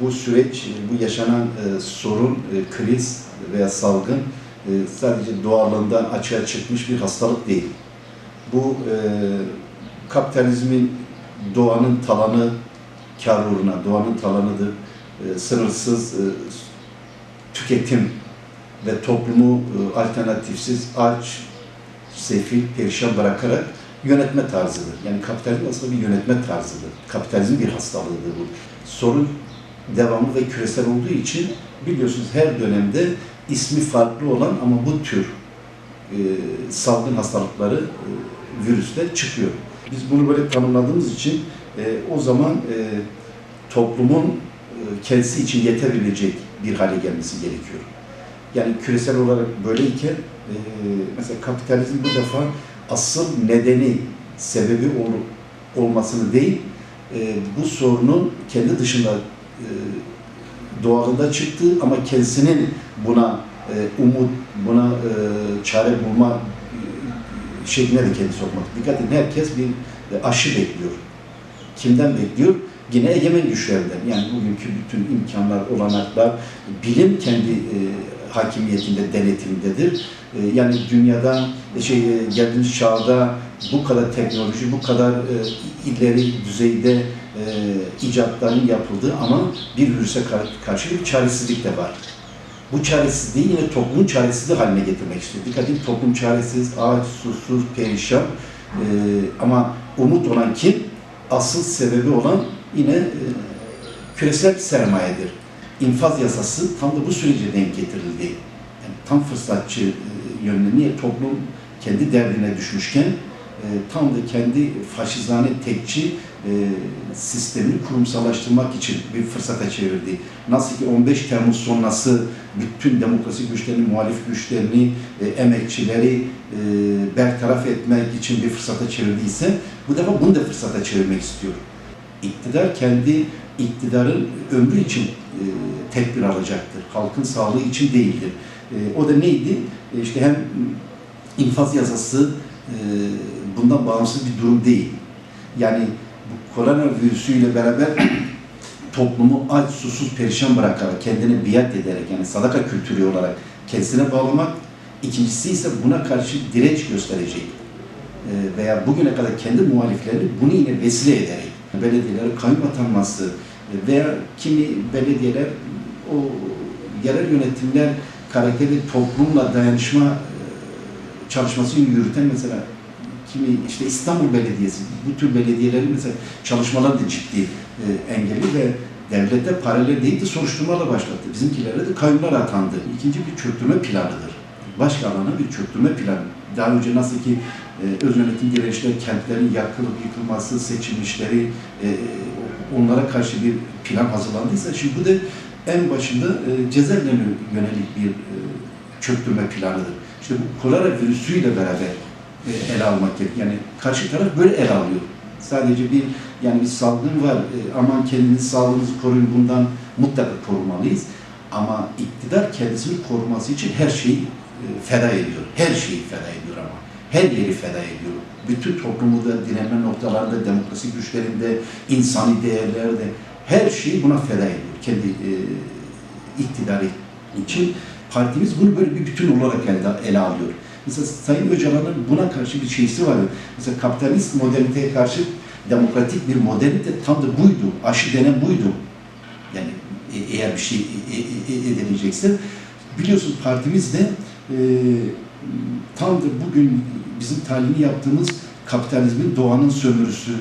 Bu süreç, bu yaşanan e, sorun, e, kriz veya salgın e, sadece doğallığından açığa çıkmış bir hastalık değil. Bu e, kapitalizmin doğanın talanı kar uğruna, doğanın talanıdır. E, sınırsız e, tüketim ve toplumu e, alternatifsiz, aç, sefil, perişan bırakarak yönetme tarzıdır. Yani kapitalizm aslında bir yönetme tarzıdır. Kapitalizm bir hastalığıdır bu. Sorun devamlı ve küresel olduğu için biliyorsunuz her dönemde ismi farklı olan ama bu tür e, salgın hastalıkları, e, virüsler çıkıyor. Biz bunu böyle tanımladığımız için e, o zaman e, toplumun e, kendisi için yetebilecek bir hale gelmesi gerekiyor. Yani küresel olarak böyleyken e, mesela kapitalizm bu defa asıl nedeni, sebebi ol, olmasını değil, e, bu sorunun kendi dışında doğalında çıktığı ama kendisinin buna e, umut, buna e, çare bulma e, şekline de kendi sokmak. Dikkat edin herkes bir e, aşı bekliyor. Kimden bekliyor? Yine egemen güçlerden. Yani bugünkü bütün imkanlar, olanaklar, bilim kendi e, hakimiyetinde, denetimdedir. E, yani dünyada e, şey e, geldiğimiz çağda bu kadar teknoloji, bu kadar e, ileri düzeyde e, icatların yapıldığı ama bir virüse kar- karşı bir çaresizlik de var. Bu çaresizliği yine toplumun çaresizliği haline getirmek istiyor. Dikkat edin toplum çaresiz, aç, susuz, perişan. E, ama umut olan kim? Asıl sebebi olan yine e, küresel sermayedir. İnfaz yasası tam da bu sürece denk getirildi. Yani tam fırsatçı e, yönlü. Niye toplum kendi derdine düşmüşken e, tam da kendi faşizane tekçi e, sistemini kurumsallaştırmak için bir fırsata çevirdi. Nasıl ki 15 Temmuz sonrası bütün demokrasi güçlerini, muhalif güçlerini, e, emekçileri e, bertaraf etmek için bir fırsata çevirdiyse bu defa bunu da fırsata çevirmek istiyor. İktidar kendi iktidarın ömrü için e, tedbir alacaktır. Halkın sağlığı için değildir. E, o da neydi? E, işte hem infaz yasası e, bundan bağımsız bir durum değil. Yani bu koronavirüsüyle beraber toplumu aç, susuz, perişan bırakarak, kendine biat ederek yani sadaka kültürü olarak kendisine bağlamak. İkincisi ise buna karşı direnç gösterecek e, veya bugüne kadar kendi muhaliflerini bunu yine vesile ederek belediyelere kayyum atanması veya kimi belediyeler o yerel yönetimler karakteri toplumla dayanışma e, çalışmasını yürüten mesela kimi işte İstanbul Belediyesi bu tür belediyelerin mesela çalışmaları da ciddi e, engelli ve devlete paralel değil de soruşturmalar başlattı. Bizimkilere de kayyumlar atandı. İkinci bir çöktürme planıdır. Başka alana bir çöktürme planı. Daha önce nasıl ki e, öz yönetim direnişleri, kentlerin yakılıp yıkılması, seçilmişleri, e, onlara karşı bir plan hazırlandıysa şimdi bu da en başında e, cezaevlerine yönelik bir e, çöktürme planıdır. İşte bu kolera virüsüyle beraber ele almak gerekiyor. Yani karşı taraf böyle ele alıyor. Sadece bir yani bir salgın var. E, aman kendiniz sağlığınızı koruyun bundan mutlaka korumalıyız. Ama iktidar kendisini koruması için her şeyi e, feda ediyor. Her şeyi feda ediyor ama. Her yeri feda ediyor. Bütün toplumu da direnme noktalarında, demokrasi güçlerinde, insani değerlerde her şeyi buna feda ediyor. Kendi e, iktidarı için partimiz bunu böyle bir bütün olarak ele, ele alıyor. Mesela Sayın Öcalan'ın buna karşı bir şeysi var. Mesela kapitalist moderniteye karşı demokratik bir modernite tam da buydu. Aşı denen buydu. Yani e- eğer bir şey e- e- edilecekse biliyorsun partimiz de e, tam da bugün bizim talimi yaptığımız kapitalizmin doğanın sömürüsü,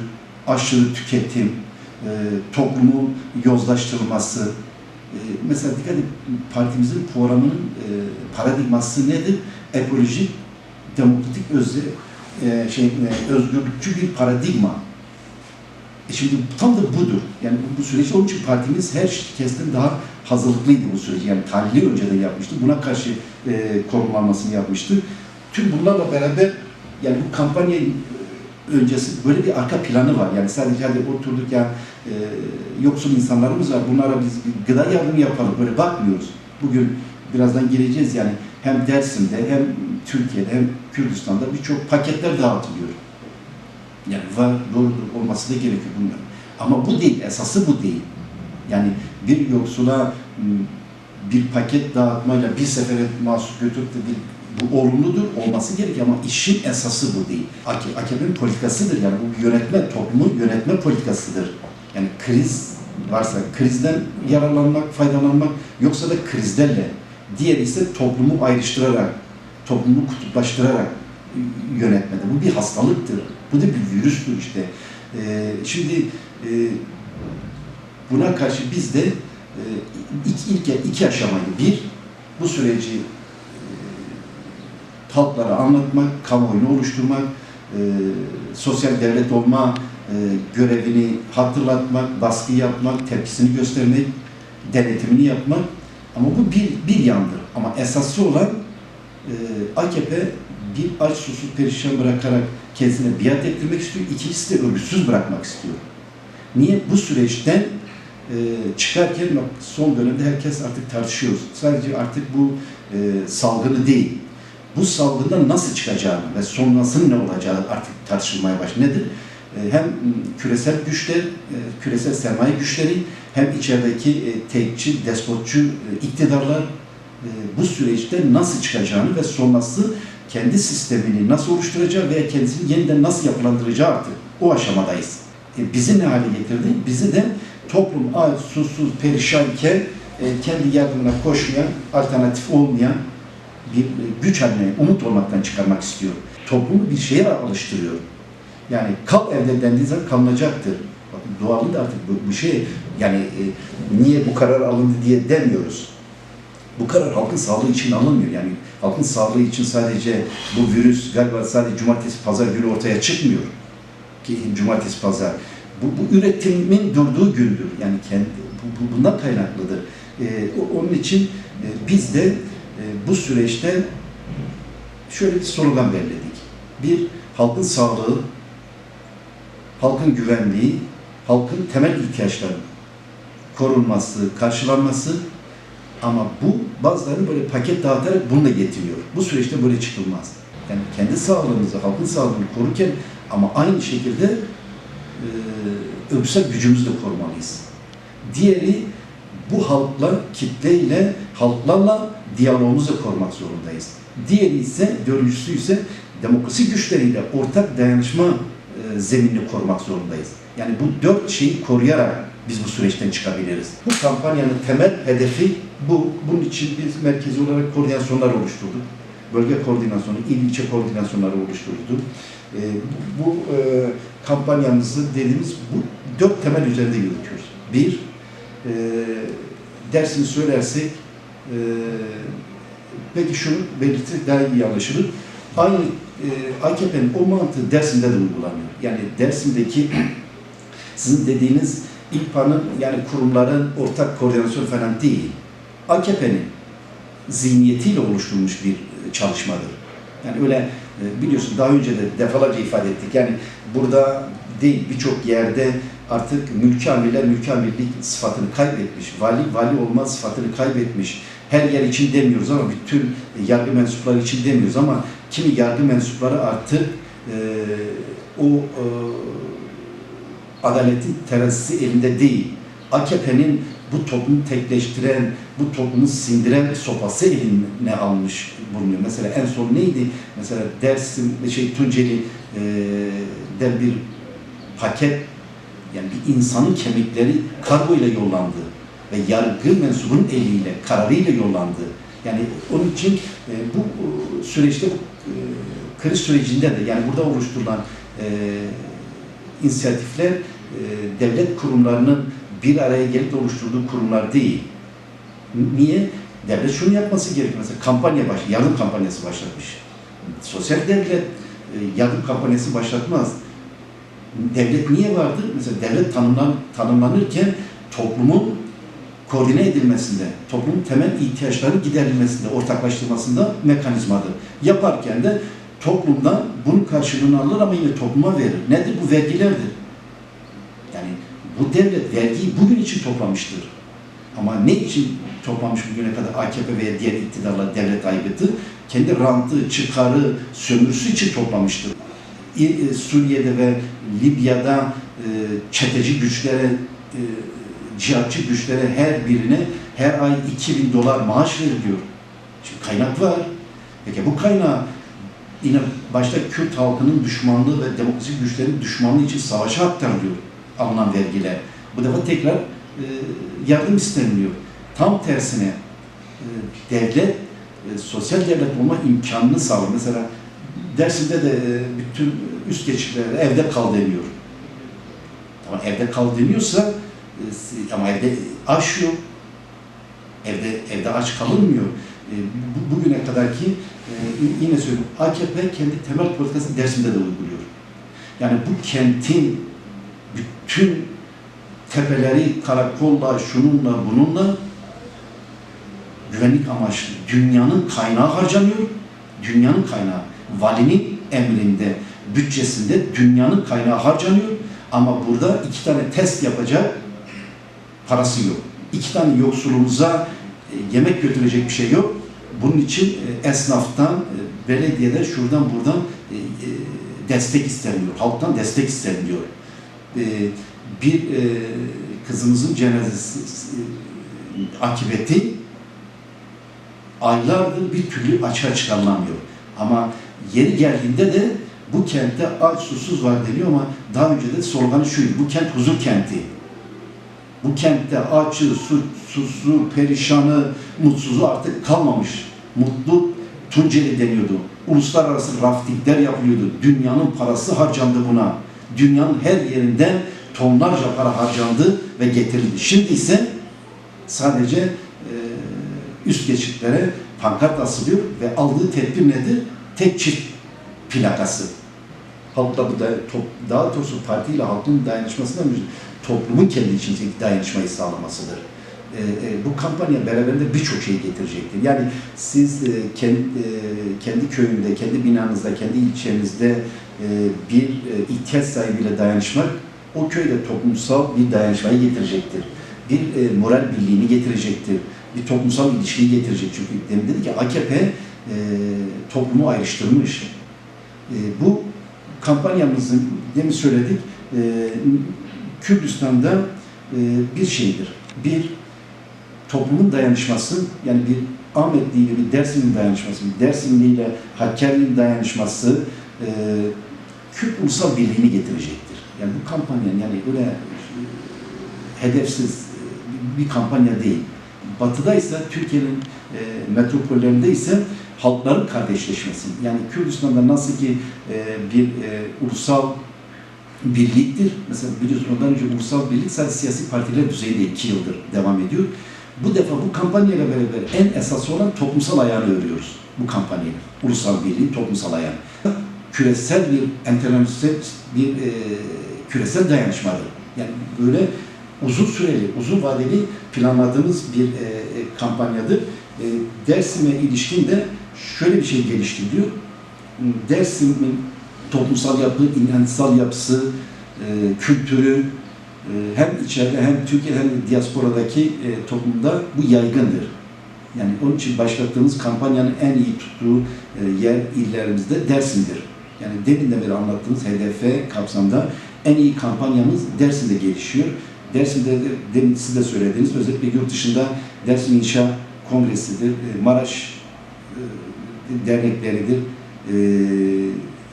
aşırı tüketim, e, toplumun yozlaştırılması, e, mesela dikkat edin partimizin programının e, paradigması nedir? Ekolojik, demokratik özü, e, şey, e, özgürlükçü bir paradigma. E şimdi tam da budur. Yani bu, bu süreç onun için partimiz her kesten daha hazırlıklıydı bu süreci. Yani tahlili önceden yapmıştı. Buna karşı e, konumlanmasını yapmıştı. Tüm bunlarla beraber yani bu kampanya öncesi böyle bir arka planı var. Yani sadece hadi oturduk ya e, yoksul insanlarımız var. Bunlara biz gıda yardımı yapalım. Böyle bakmıyoruz. Bugün birazdan gireceğiz yani hem Dersim'de hem Türkiye'de hem Kürdistan'da birçok paketler dağıtılıyor. Yani var, doğru olması da gerekiyor bunlar. Ama bu değil, esası bu değil. Yani bir yoksula bir paket dağıtmayla bir sefere mahsus götürüp de bir bu olumludur, olması gerekiyor ama işin esası bu değil. AK- AKP'nin politikasıdır yani bu yönetme, toplumun yönetme politikasıdır. Yani kriz varsa krizden yararlanmak, faydalanmak yoksa da krizlerle. Diğer ise toplumu ayrıştırarak, toplumu kutuplaştırarak yönetmede. Bu bir hastalıktır. Bu da bir virüstür işte. Ee, şimdi e, buna karşı biz de e, ilk, ilk iki aşamayı bir bu süreci e, halklara anlatmak, kamuoyunu oluşturmak, e, sosyal devlet olma e, görevini hatırlatmak, baskı yapmak, tepkisini göstermek, denetimini yapmak. Ama bu bir, bir yandır. Ama esası olan e, AKP bir aç susuz perişan bırakarak kendisine biat ettirmek istiyor. İkincisi de örgütsüz bırakmak istiyor. Niye? Bu süreçten e, çıkarken son dönemde herkes artık tartışıyor. Sadece artık bu e, salgını değil. Bu salgından nasıl çıkacağını ve sonrasının ne olacağı artık tartışılmaya başladı. Nedir? E, hem küresel güçler, e, küresel sermaye güçleri hem içerideki e, tekçi, despotçu iktidarlar bu süreçte nasıl çıkacağını ve sonrası kendi sistemini nasıl oluşturacağı veya kendisini yeniden nasıl yapılandıracağı artık o aşamadayız. Bizi ne hale getirdi? Bizi de toplum aç, susuz, perişanken kendi yardımına koşmayan, alternatif olmayan bir e, güç haline, umut olmaktan çıkarmak istiyor. Toplumu bir şeye alıştırıyor. Yani kal evde dendiği zaman kalınacaktır. Bakın dualı da artık bu, bu şey yani e, niye bu karar alındı diye demiyoruz. Bu karar halkın sağlığı için alınmıyor. Yani halkın sağlığı için sadece bu virüs galiba sadece cumartesi pazar günü ortaya çıkmıyor. Ki cumartesi pazar. Bu, bu üretimin durduğu gündür. Yani kendi bu, bu bundan kaynaklıdır. O- onun için e, biz de e, bu süreçte şöyle bir slogan belirledik. Bir, halkın sağlığı, halkın güvenliği, halkın temel ihtiyaçları korunması, karşılanması ama bu bazıları böyle paket dağıtarak bununla yetiniyor. Bu süreçte böyle çıkılmaz. Yani kendi sağlığımızı, halkın sağlığını korurken ama aynı şekilde e, öbürsel gücümüzü de korumalıyız. Diğeri bu halkla, kitleyle, halklarla diyalogumuzu da korumak zorundayız. Diğeri ise, dördüncüsü ise demokrasi güçleriyle ortak dayanışma e, zeminini korumak zorundayız. Yani bu dört şeyi koruyarak biz bu süreçten çıkabiliriz. Bu kampanyanın temel hedefi bu. Bunun için biz merkezi olarak koordinasyonlar oluşturduk. Bölge koordinasyonu, il ilçe koordinasyonları oluşturduk. E, bu, e, kampanyamızı dediğimiz bu dört temel üzerinde yürütüyoruz. Bir, e, dersini söylersek e, peki şunu belirtirsek daha iyi anlaşılır. Aynı e, AKP'nin o mantığı Dersim'de de uygulanıyor. Yani Dersim'deki sizin dediğiniz İlpa'nın yani kurumların ortak koordinasyon falan değil. AKP'nin zihniyetiyle oluşturulmuş bir e, çalışmadır. Yani öyle e, biliyorsun daha önce de defalarca ifade ettik. Yani burada değil birçok yerde artık mülki amirler mülki amirlik sıfatını kaybetmiş. Vali vali olma sıfatını kaybetmiş. Her yer için demiyoruz ama bütün yargı mensupları için demiyoruz ama kimi yargı mensupları artık e, o e, adaletin terazisi elinde değil. AKP'nin bu toplumu tekleştiren, bu toplumu sindiren sopası eline almış bulunuyor. Mesela en son neydi? Mesela Dersim, şey Tunceli e, den bir paket, yani bir insanın kemikleri kargo ile yollandı ve yargı mensubunun eliyle, kararıyla yollandı. Yani onun için e, bu e, süreçte bu e, kriz sürecinde de yani burada oluşturulan e, inisiyatifler e, devlet kurumlarının bir araya gelip oluşturduğu kurumlar değil. Niye? Devlet şunu yapması gerekiyor. Mesela kampanya baş, yardım kampanyası başlatmış. Sosyal devlet e, yardım kampanyası başlatmaz. Devlet niye vardır? Mesela devlet tanımlan, tanımlanırken toplumun koordine edilmesinde, toplumun temel ihtiyaçlarının giderilmesinde, ortaklaştırmasında mekanizmadır. Yaparken de toplumdan bunun karşılığını alır ama yine topluma verir. Nedir? Bu vergilerdir. Yani bu devlet vergiyi bugün için toplamıştır. Ama ne için toplamış bugüne kadar AKP veya diğer iktidarlar devlet aygıtı? Kendi rantı, çıkarı, sömürüsü için toplamıştır. E, Suriye'de ve Libya'da e, çeteci güçlere e, cihatçı güçlere her birine her ay 2000 dolar maaş veriliyor. Şimdi kaynak var. Peki bu kaynağı yine başta Kürt halkının düşmanlığı ve demokrasi güçlerin düşmanlığı için savaşa aktarılıyor alınan vergiler. Bu defa tekrar yardım isteniliyor. Tam tersine devlet sosyal devlet olma imkanını sağlıyor. Mesela Dersim'de de e, bütün üst geçitlere evde kal deniyor. Ama evde kal deniyorsa e, ama evde aş yok. Evde evde aç kalınmıyor. E, bu- bugüne kadarki yine söylüyorum AKP kendi temel politikasını Dersim'de de uyguluyor. Yani bu kentin bütün tepeleri karakolla, şununla, bununla güvenlik amaçlı dünyanın kaynağı harcanıyor. Dünyanın kaynağı. Valinin emrinde, bütçesinde dünyanın kaynağı harcanıyor. Ama burada iki tane test yapacak parası yok. İki tane yoksulumuza e, yemek götürecek bir şey yok. Bunun için e, esnaftan, e, belediyeden, şuradan buradan destek isteniyor. Halktan destek isteniyor. Bir kızımızın cenazesi akıbeti aylardır bir türlü açığa çıkarılamıyor. Ama yeri geldiğinde de bu kentte aç susuz var deniyor ama daha önce de sloganı şuydu. Bu kent huzur kenti. Bu kentte açı, su, susu, perişanı, mutsuzu artık kalmamış. Mutlu Tunceli deniyordu. Uluslararası raftingler yapılıyordu. Dünyanın parası harcandı buna. Dünyanın her yerinden tonlarca para harcandı ve getirildi. Şimdi ise sadece e, üst geçitlere pankart asılıyor ve aldığı tedbir nedir? Tek çift plakası. Halkla bu da, top, daha doğrusu partiyle halkın dayanışmasından önce toplumun kendi içindeki dayanışmayı sağlamasıdır. E, e, bu kampanya beraberinde birçok şey getirecektir. Yani siz e, kendi, kendi köyünde, kendi binanızda, kendi ilçenizde e, bir e, ihtiyaç sahibiyle dayanışmak o köyde toplumsal bir dayanışmayı getirecektir. Bir e, moral birliğini getirecektir. Bir toplumsal ilişkiyi getirecek. Çünkü demin dedi ki AKP e, toplumu ayrıştırmış. E, bu kampanyamızın demin söyledik e, Kürdistan'da e, bir şeydir. Bir toplumun dayanışması yani bir Ahmetli ile bir Dersim'in dayanışması, bir Dersimli ile Hakkari'nin dayanışması e, Kürt ulusal birliğini getirecektir. Yani bu kampanyanın yani öyle e, hedefsiz e, bir kampanya değil. Batı'da ise Türkiye'nin e, metropollerinde ise halkların kardeşleşmesi. Yani Kürdistan'da nasıl ki e, bir e, ulusal birliktir. Mesela biliyorsunuz ondan önce ulusal birlik sadece siyasi partiler düzeyinde iki yıldır devam ediyor. Bu defa bu kampanyayla beraber en esası olan toplumsal ayağını örüyoruz. Bu kampanyayla. Ulusal birliğin toplumsal ayağı. Küresel bir internasyonel bir e, küresel dayanışmadır. Yani böyle uzun süreli, uzun vadeli planladığımız bir e, e, kampanyadır. E, Dersim'e ilişkin de şöyle bir şey geliştiriliyor. Dersim'in toplumsal yapı, inançsal yapısı, e, kültürü e, hem içeride hem Türkiye hem diasporadaki toplumda bu yaygındır. Yani onun için başlattığımız kampanyanın en iyi tuttuğu yer illerimizde Dersim'dir. Yani demin de beri anlattığımız HDF kapsamda en iyi kampanyamız Dersim'de gelişiyor. Dersim'de de, demin siz de söylediğiniz özellikle yurt dışında Dersim İnşa Kongresi'dir, e, Maraş e, dernekleridir, e,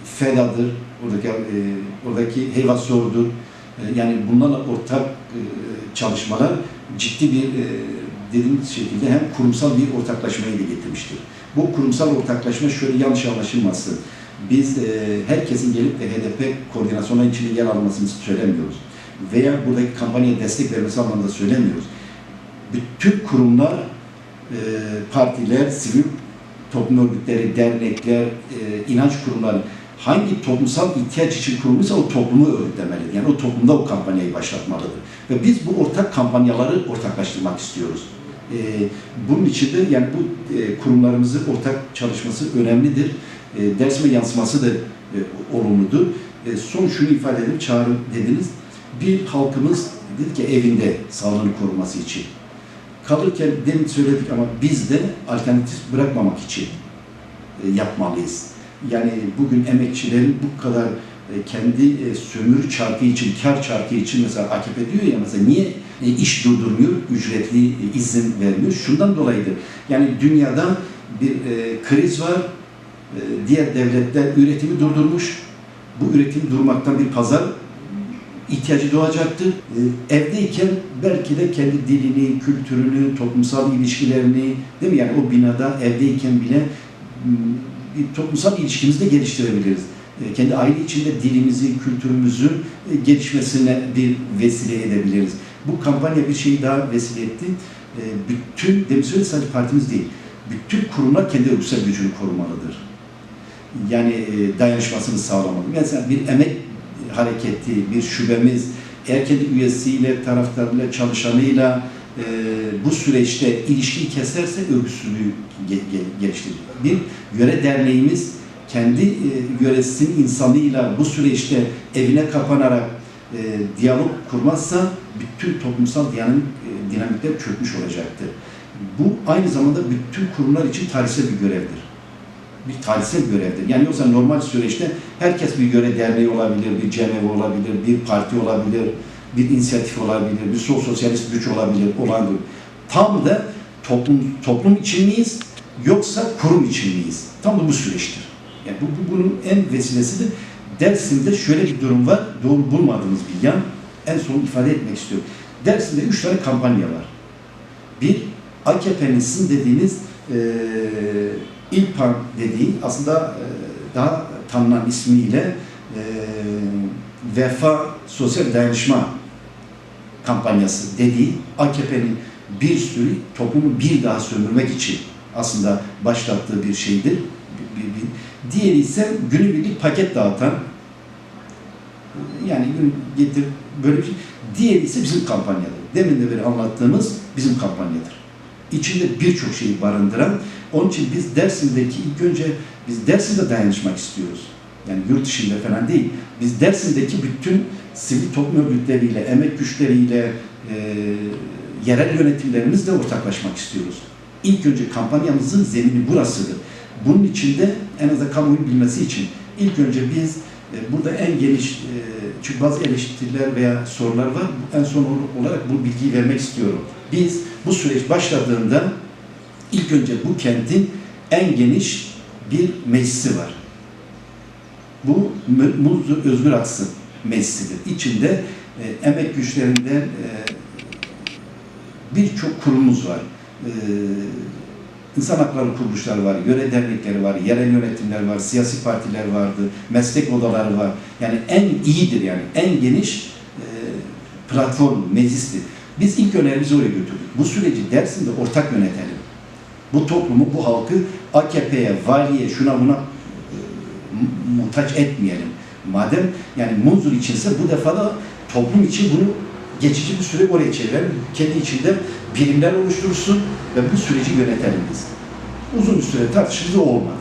FEDA'dır, oradaki, oradaki Heyvasor'dur. Yani bunlarla ortak çalışmalar ciddi bir dediğimiz şekilde hem kurumsal bir ortaklaşmayı da getirmiştir. Bu kurumsal ortaklaşma şöyle yanlış anlaşılmasın. Biz herkesin gelip de HDP koordinasyonu içinde yer almasını söylemiyoruz. Veya buradaki kampanyaya destek vermesi anlamında söylemiyoruz. Bütün kurumlar, e, partiler, sivil toplum örgütleri, dernekler, e, inanç kurumları hangi toplumsal ihtiyaç için kurulmuşsa o toplumu örgütlemelidir. Yani o toplumda o kampanyayı başlatmalıdır. Ve biz bu ortak kampanyaları ortaklaştırmak istiyoruz. E, bunun için de yani bu e, kurumlarımızın ortak çalışması önemlidir. E, dersime yansıması da e, olumludur. E, son şunu ifade edeyim, çağrı dediniz. Bir halkımız dedi ki evinde sağlığını koruması için. Kalırken demin söyledik ama biz de alternatif bırakmamak için e, yapmalıyız. Yani bugün emekçilerin bu kadar e, kendi e, sömürü çarkı için, kar çarkı için mesela AKP diyor ya mesela niye iş durdurmuyor, ücretli izin vermiyor. Şundan dolayıdır. Yani dünyada bir kriz var, diğer devletler üretimi durdurmuş. Bu üretim durmaktan bir pazar ihtiyacı doğacaktır. E, evdeyken belki de kendi dilini, kültürünü, toplumsal ilişkilerini, değil mi? Yani o binada evdeyken bile m, bir toplumsal ilişkimizi de geliştirebiliriz. E, kendi aile içinde dilimizi, kültürümüzün e, gelişmesine bir vesile edebiliriz. Bu kampanya bir şeyi daha vesile etti. E, bütün, demin sadece partimiz değil, bütün kurumlar kendi örgütsel gücünü korumalıdır. Yani e, dayanışmasını sağlamalı. Mesela bir emek hareketi, bir şubemiz, kendi üyesiyle, taraftarıyla, çalışanıyla e, bu süreçte ilişkiyi keserse örgütsüzlüğü ge- ge- geliştirir. Bir yöre derneğimiz kendi e, yöresinin insanıyla bu süreçte evine kapanarak e, diyalog kurmazsa bütün toplumsal dinamik, e, dinamikler çökmüş olacaktır. Bu aynı zamanda bütün kurumlar için tarihsel bir görevdir bir tarihsel görevdir. Yani yoksa normal süreçte herkes bir göre derneği olabilir, bir cemevi olabilir, bir parti olabilir, bir inisiyatif olabilir, bir sol sosyalist güç olabilir, olan bir. Tam da toplum toplum için miyiz yoksa kurum için miyiz? Tam da bu süreçtir. Yani bu, bu bunun en vesilesidir. Dersim'de şöyle bir durum var, doğru bulmadığımız bir yan. En son ifade etmek istiyorum. Dersim'de üç tane kampanya var. Bir, AKP'nin sizin dediğiniz eee İlpan dediği aslında e, daha tanınan ismiyle e, Vefa Sosyal Dayanışma kampanyası dediği AKP'nin bir sürü toplumu bir daha sömürmek için aslında başlattığı bir şeydir. Bir, bir, bir. Diğeri ise günübirlik paket dağıtan yani gün getir böyle bir şey. Diğeri ise bizim kampanyadır. Demin de beri anlattığımız bizim kampanyadır. İçinde birçok şeyi barındıran onun için biz Dersim'deki ilk önce biz Dersim'de dayanışmak istiyoruz. Yani yurt dışında falan değil. Biz Dersim'deki bütün sivil toplum örgütleriyle, emek güçleriyle, e, yerel yönetimlerimizle ortaklaşmak istiyoruz. İlk önce kampanyamızın zemini burasıdır. Bunun içinde en azından kamuoyu bilmesi için ilk önce biz e, burada en geniş, e, çünkü bazı eleştiriler veya sorular var. En son olarak bu bilgiyi vermek istiyorum. Biz bu süreç başladığında İlk önce bu kentin en geniş bir meclisi var. Bu Muzlu Özgür Aksın Meclisi'dir. İçinde e, emek güçlerinden e, birçok kurumumuz var. E, insan hakları kuruluşları var, yöre dernekleri var, yerel yönetimler var, siyasi partiler vardı, meslek odaları var. Yani en iyidir yani, en geniş e, platform, meclistir. Biz ilk önerimizi oraya götürdük. Bu süreci Dersim'de ortak yönetelim bu toplumu, bu halkı AKP'ye, valiye, şuna buna e, muhtaç etmeyelim. Madem yani Munzur içinse bu defa da toplum için bunu geçici bir süre oraya çevirelim. Kendi içinde birimler oluşturursun ve bu süreci yönetelim biz. Uzun bir süre tartışırız olmadı.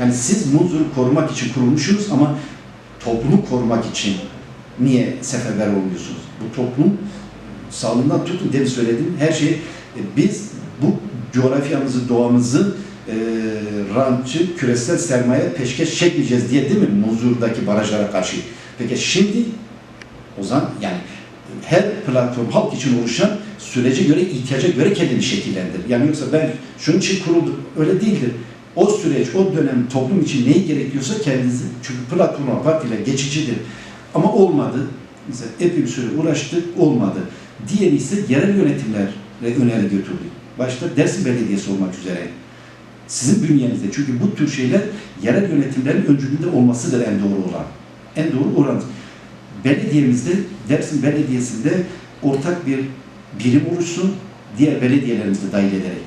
Yani siz Munzur'u korumak için kurulmuşsunuz ama toplumu korumak için niye seferber olmuyorsunuz? Bu toplum sağlığından tutun demin söyledim her şeyi e, biz bu coğrafyamızı, doğamızı e, rantçı, küresel sermaye peşkeş çekmeyeceğiz diye değil mi Muzur'daki barajlara karşı? Peki şimdi o zaman yani her platform halk için oluşan sürece göre, ihtiyaca göre kendini şekillendir. Yani yoksa ben şunun için kuruldum, öyle değildir. O süreç, o dönem toplum için neyi gerekiyorsa kendisi, çünkü platform partiler geçicidir. Ama olmadı. Mesela epey bir süre uğraştık, olmadı. Diğeri ise yerel yönetimlere öneri götürdük başta Dersim Belediyesi olmak üzere sizin bünyenizde. Çünkü bu tür şeyler yerel yönetimlerin öncülüğünde olmasıdır en doğru olan. En doğru oran. Belediyemizde, Dersim Belediyesi'nde ortak bir birim oluşsun, diğer belediyelerimizi dahil ederek.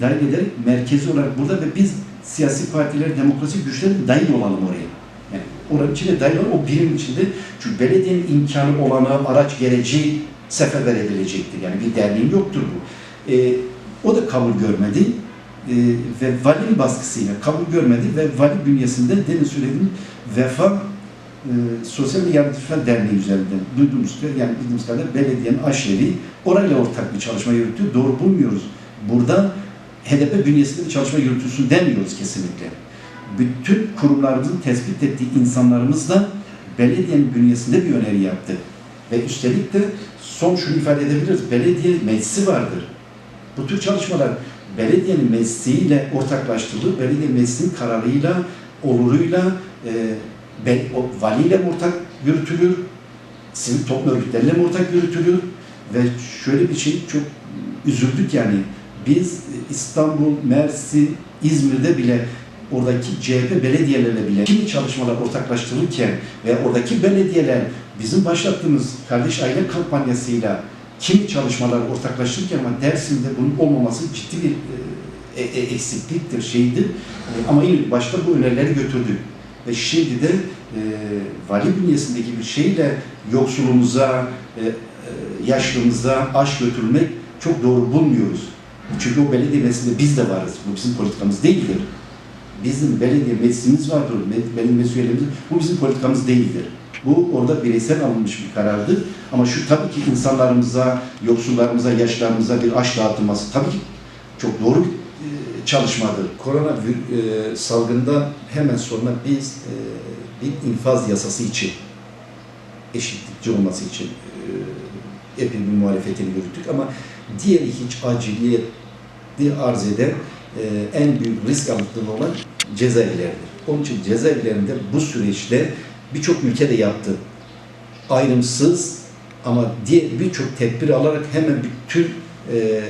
Dahil ederek merkezi olarak burada ve biz siyasi partiler, demokrasi güçleri dahil olalım oraya. Yani oranın içine dahil olalım, o birim içinde. Çünkü belediyenin imkanı olana, araç geleceği seferber edilecektir. Yani bir derneğin yoktur bu. Ee, o da kabul görmedi e, ve valinin baskısıyla kabul görmedi ve vali bünyesinde demin söylediğim Vefa e, Sosyal Yardımcılar Derneği üzerinden duyduğumuz yani bildiğimiz kadarıyla belediyenin aşevi orayla ortak bir çalışma yürütüyor. Doğru bulmuyoruz. Burada HDP bünyesinde bir çalışma yürütülsün demiyoruz kesinlikle. Bütün kurumlarımızın tespit ettiği insanlarımız da belediyenin bünyesinde bir öneri yaptı. Ve üstelik de son şunu ifade edebiliriz. Belediye meclisi vardır. Bu tür çalışmalar belediyenin meclisiyle ortaklaştırılır. Belediye meclisinin kararıyla, oluruyla, e, be- o, valiyle ortak yürütülür, sivil toplum örgütleriyle ortak yürütülür ve şöyle bir şey çok üzüldük yani biz İstanbul, Mersin, İzmir'de bile oradaki CHP belediyelerle bile kimi çalışmalar ortaklaştırırken ve oradaki belediyeler bizim başlattığımız kardeş aile kampanyasıyla kimi çalışmalar ortaklaştırırken ama Dersim'de bunun olmaması ciddi bir e, e, eksikliktir, şeydir. E, ama yine başta bu önerileri götürdük. Ve şimdi de e, vali bünyesindeki bir şeyle yoksulumuza, e, e, yaşlımıza aş götürmek çok doğru bulmuyoruz. Çünkü o belediye meclisinde biz de varız. Bu bizim politikamız değildir. Bizim belediye meclisimiz vardır, belediye meclis bu bizim politikamız değildir. Bu orada bireysel alınmış bir karardır. Ama şu tabii ki insanlarımıza, yoksullarımıza, yaşlarımıza bir aş dağıtılması tabii ki çok doğru e, çalışmadır. Korona e, salgından hemen sonra biz e, bir infaz yasası için, eşitlikçi olması için epey bir muhalefetini yürüttük ama diğeri hiç aciliyeti arz eden en büyük risk alıntılığı olan cezaevleridir. Onun için cezaevlerinde bu süreçte birçok ülke de yaptı. Ayrımsız ama diğer birçok tedbir alarak hemen bütün e,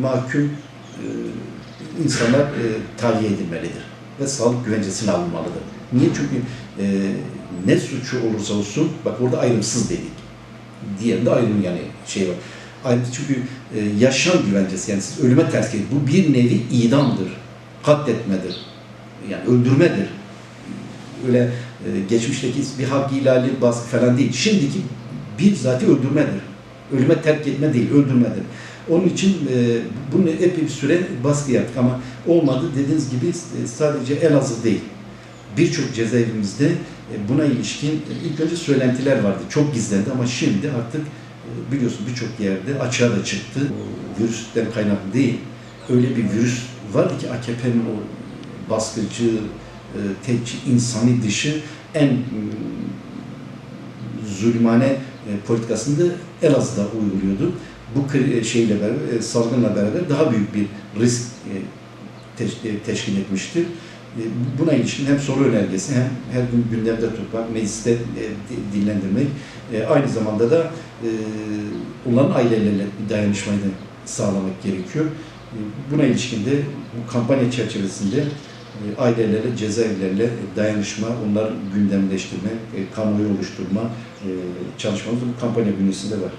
mahkum e, insanlar e, tahliye edilmelidir ve sağlık güvencesine alınmalıdır. Niye? Çünkü e, ne suçu olursa olsun, bak orada ayrımsız dedik. Diğerinde ayrım yani şey var. Ayrıca çünkü e, yaşam güvencesi yani siz ölüme terk edin. Bu bir nevi idamdır, katletmedir, yani öldürmedir. Öyle geçmişteki bir hak ihlali, baskı falan değil. Şimdiki bir zati öldürmedir. Ölüme terk etme değil, öldürmedir. Onun için e, bunu epey bir süre baskı yaptık ama olmadı dediğiniz gibi e, sadece Elazığ değil. Birçok cezaevimizde e, buna ilişkin e, ilk önce söylentiler vardı. Çok gizlendi ama şimdi artık biliyorsun birçok yerde açığa da çıktı. Virüsten kaynaklı değil. Öyle bir virüs vardı ki AKP'nin o baskıcı, e, tekçi, insani dışı en mm, zulmane e, politikasını da Elazığ'da uyguluyordu. Bu şeyle beraber, e, salgınla beraber daha büyük bir risk e, teş- e, teşkil etmiştir. E, Buna ilişkin hem soru önergesi hem her gün gündemde tutmak, mecliste e, di- dillendirmek, e, aynı zamanda da e, onların ailelerine bir dayanışmayı da sağlamak gerekiyor. E, Buna ilişkin de bu kampanya çerçevesinde e, ailelerle, cezaevlerle dayanışma, onları gündemleştirme, e, kamuoyu oluşturma e, çalışmamız bu kampanya bünyesinde var.